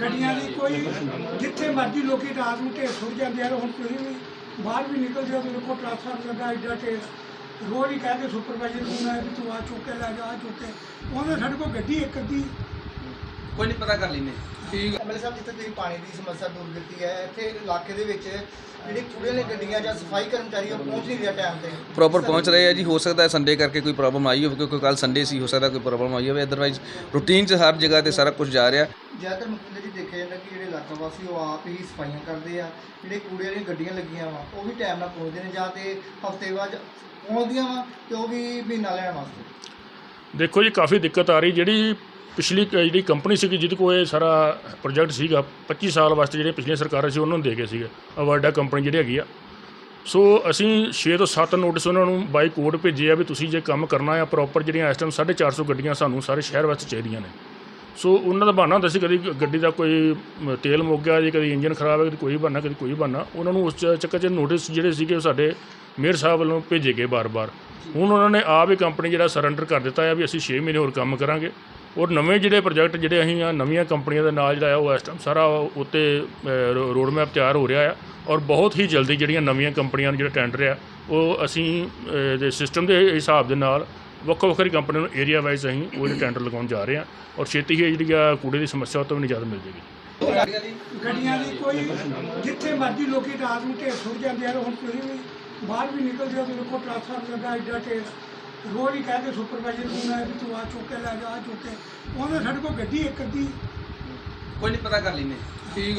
ਗੱਡੀਆਂ ਦੀ? ਕੋਈ ਜਿੱਥੇ ਮਰਜ਼ੀ ਲੋਕੀ ਰਾਤ ਨੂੰ ਢੇਰ ਸੁੱਟ ਜਾਂਦੇ ਆ, ਹੁਣ ਤੁਸੀਂ ਵੀ ਬਾਹਰ ਵੀ ਨਿਕਲਦੇ ਹੋ ਤੇ ਦੇਖੋ ਟ੍ਰਾਂਸਫਰ ਲੱਗਾ ਐਡਾ ਢੇਰ। ਰੋਜ਼ ਹੀ ਕਹਿੰਦੇ ਸੁਪਰਵਾਈਜ਼ਰ ਨੂੰ ਹੈ ਵੀ ਤੂੰ ਆ ਚੁੱਕ ਕੇ ਲੈ ਜਾ ਆ ਚੁੱਕ ਕੇ। ਉਹਨੇ ਸਾਡੇ ਕੋਲ ਗੱਡੀ ਇੱਕ ਅੱਧੀ ਕੋਈ ਨਹੀਂ ਪਤਾ ਕਰ ਲੈਨੇ ਠੀਕ ਐਮਐਲਏ ਸਾਹਿਬ ਜਿੱਥੇ ਤੁਸੀਂ ਪਾਣੀ ਦੀ ਸਮੱਸਿਆ ਦੂਰ ਕੀਤੀ ਹੈ ਇੱਥੇ ਇਲਾਕੇ ਦੇ ਵਿੱਚ ਜਿਹੜੇ ਕੂੜੇ ਵਾਲੀਆਂ ਗੱਡੀਆਂ ਜਾਂ ਸਫ਼ਾਈ ਕਰਮਚਾਰੀ ਉਹ ਪਹੁੰਚ ਨਹੀਂ ਰਿਹਾ ਟਾਈਮ ਤੇ। ਪ੍ਰੋਪਰ ਪਹੁੰਚ ਰਹੇ ਆ ਜੀ ਹੋ ਸਕਦਾ ਹੈ ਸੰਡੇ ਕਰਕੇ ਕੋਈ ਪ੍ਰੋਬਲਮ ਆਈ ਹੋਵੇ ਕਿਉਂਕਿ ਕੱਲ ਸੰਡੇ ਸੀ ਹੋ ਸਕਦਾ ਕੋਈ ਪ੍ਰੋਬਲਮ ਆਈ ਹੋਵੇ। ਅਦਰਵਾਈਜ਼ ਰੂਟੀਨ 'ਚ ਹਰ ਜਗ੍ਹਾ ਤੇ ਸਾਰਾ ਕੁਝ ਜਾ ਰਿਹਾ। ਜ਼ਿਆਦਾਤਰ ਮੁਕੰਦਰ ਜੀ ਦੇਖਿਆ ਜਾਂਦਾ ਕਿ ਜਿਹੜੇ ਇਲਾਕਾ ਵਾਸੀ ਉਹ ਆਪ ਹੀ ਸਫਾਈਆਂ ਕਰਦੇ ਆ ਜਿਹੜੇ ਕੂੜੇ ਵਾਲੀਆਂ ਗੱਡੀਆਂ ਲੱਗੀਆਂ ਵਾ ਉਹ ਵੀ ਟਾਈਮ ਨਾਲ ਪਹੁੰਚਦੇ ਨੇ ਜਾਂ ਤੇ ਹਫ਼ਤੇ ਬਾਅਦ ਪਹੁੰਚਦੀਆਂ ਵਾ ਤੇ ਉਹ ਵੀ ਮਹੀਨਾ ਲੈਣ ਵਾਸਤੇ। ਦੇਖੋ ਜੀ ਕਾਫੀ ਦਿੱਕਤ ਆ ਰਹੀ। ਜਿਹੜੀ ਪਿਛਲੀ ਕ- ਜਿਹੜੀ ਕੰਪਨੀ ਸੀਗੀ ਜਿਹਦੇ ਕੋਲ ਇਹ ਸਾਰਾ ਪ੍ਰੋਜੈਕਟ ਸੀਗਾ 25 ਸਾਲ ਵਾਸਤੇ ਜਿਹੜੇ ਪਿਛਲੀਆਂ ਸਰਕਾਰਾਂ ਸੀ ਉਹਨਾਂ ਨੂੰ ਦੇ ਗਏ ਸੀਗੇ। ਅਵਾਰਡਾ ਕੰਪਨੀ ਜਿਹੜੀ ਹੈਗੀ ਆ। ਸੋ ਅਸੀਂ 6 ਤੋਂ 7 ਨੋਟਿਸ ਉਹਨਾਂ ਨੂੰ ਬਾਈ ਕੋਡ ਭੇਜੇ ਆ ਵੀ ਤੁਸੀਂ ਜੇ ਕੰਮ ਕਰਨਾ ਆ ਪ੍ਰੋਪਰ ਜਿਹੜੀਆਂ ਇਸ ਟਾਈਮ 450 ਗੱਡੀਆਂ ਸਾਨੂੰ ਸਾਰੇ ਸ਼ਹਿਰ ਵਾਸਤੇ ਚਾਹੀਦੀਆਂ ਨੇ। ਸੋ ਉਹਨਾਂ ਦਾ ਬਹਾਨਾ ਹੁੰਦਾ ਸੀ ਕਦੀ ਗੱਡੀ ਦਾ ਕੋਈ ਮ, ਤੇਲ ਮੁੱਕ ਗਿਆ ਜੀ ਕਦੀ ਇੰਜਨ ਖਰਾਬ ਹੈ ਕਦੀ ਕੋਈ ਬਹਾਨਾ ਕਦੀ ਕੋਈ ਬਹਾਨਾ। ਉਹਨਾਂ ਨੂੰ ਉਸ ਚ- ਚੱਕਰ 'ਚ ਨੋਟਿਸ ਜਿਹੜੇ ਸੀਗੇ ਉਹ ਸਾਡੇ ਮੇਅਰ ਸਾਹਿਬ ਵੱਲੋਂ ਭੇਜੇ ਗਏ ਬਾਰ-ਬਾਰ। ਹੁਣ ਉਹਨਾਂ ਨੇ ਆਪ ਹੀ ਕੰਪਨੀ ਜਿਹੜਾ ਸਰੈਂਡਰ ਕਰ ਦਿੱਤਾ ਆ ਵੀ ਅਸੀਂ 6 ਮਹੀਨੇ ਹੋਰ ਕੰਮ ਕਰਾਂਗੇ। ਔਰ ਨਵੇਂ ਜਿਹੜੇ ਪ੍ਰੋਜੈਕਟ ਜਿਹੜੇ ਅਸੀਂ ਆ, ਨਵੀਆਂ ਕੰਪਨੀਆਂ ਦੇ ਨਾਲ ਜਿਹੜਾ ਆ, ਉਹ ਇਸ ਟਾਈਮ ਸਾਰਾ ਉੱਤੇ ਰੋਡ ਮੈਪ ਤਿਆਰ ਹੋ ਰਿਹਾ ਆ ਔਰ ਬਹੁਤ ਹੀ ਜਲਦੀ ਜਿਹੜੀਆਂ ਨਵੀਆਂ ਕੰਪਨੀਆਂ ਨੂੰ ਜਿਹੜਾ ਟੈਂਡਰ ਆ, ਉਹ ਅਸੀਂ ਦੇ ਸਿਸਟਮ ਦੇ ਹਿਸਾਬ ਦੇ ਨਾਲ ਵੱਖੋ ਵੱਖਰੀ ਕੰਪਨੀਆਂ ਨੂੰ ਏਰੀਆ ਵਾਈਜ਼ ਅਸੀਂ ਉਹ ਜਿਹੜੇ ਟੈਂਡਰ ਲਗਾਉਣ ਜਾ ਰਹੇ ਹਾਂ ਔਰ ਛੇਤੀ ਹੀ ਜਿਹੜੀ ਆ ਕੂੜੇ ਦੀ ਸਮੱਸਿਆ ਉਹ ਤੋਂ ਵੀ ਨਿਜਾਤ ਮਿਲ ਜੇਗੀ ਗੱਡੀਆਂ ਦੀ ਕੋਈ ਜਿੱਥੇ ਮਰਜ਼ੀ ਲੋਕੀ ਰਾਤ ਨੂੰ ਢੇਰ ਸੁੱਟ ਜਾਂਦੇ ਆ, ਹੁਣ ਤੁਸੀਂ ਵੀ ਬਾਹਰ ਵੀ ਨਿਕਲਦੇ ਹੋ ਤੇ ਦੇਖੋ ਟ੍ਰਾਂਸਫਰ ਲੱਗਾ ਐਡਾ ਢੇਰ। ਰੋਜ਼ ਹੀ ਕਹਿੰਦੇ ਸੁਪਰਵਾਈਜ਼ਰ ਨੂੰ ਹੈ ਵੀ ਤੂੰ ਆ ਚੁੱਕ ਕੇ ਲੈ ਜਾ ਆ ਚੁੱਕ ਕੇ। ਉਹਨੇ ਸਾਡੇ ਕੋਲ ਗੱਡੀ ਇੱਕ ਅੱਧੀ ਕੋਈ ਨਹੀਂ ਪਤਾ ਕਰ ਲੈਨੇ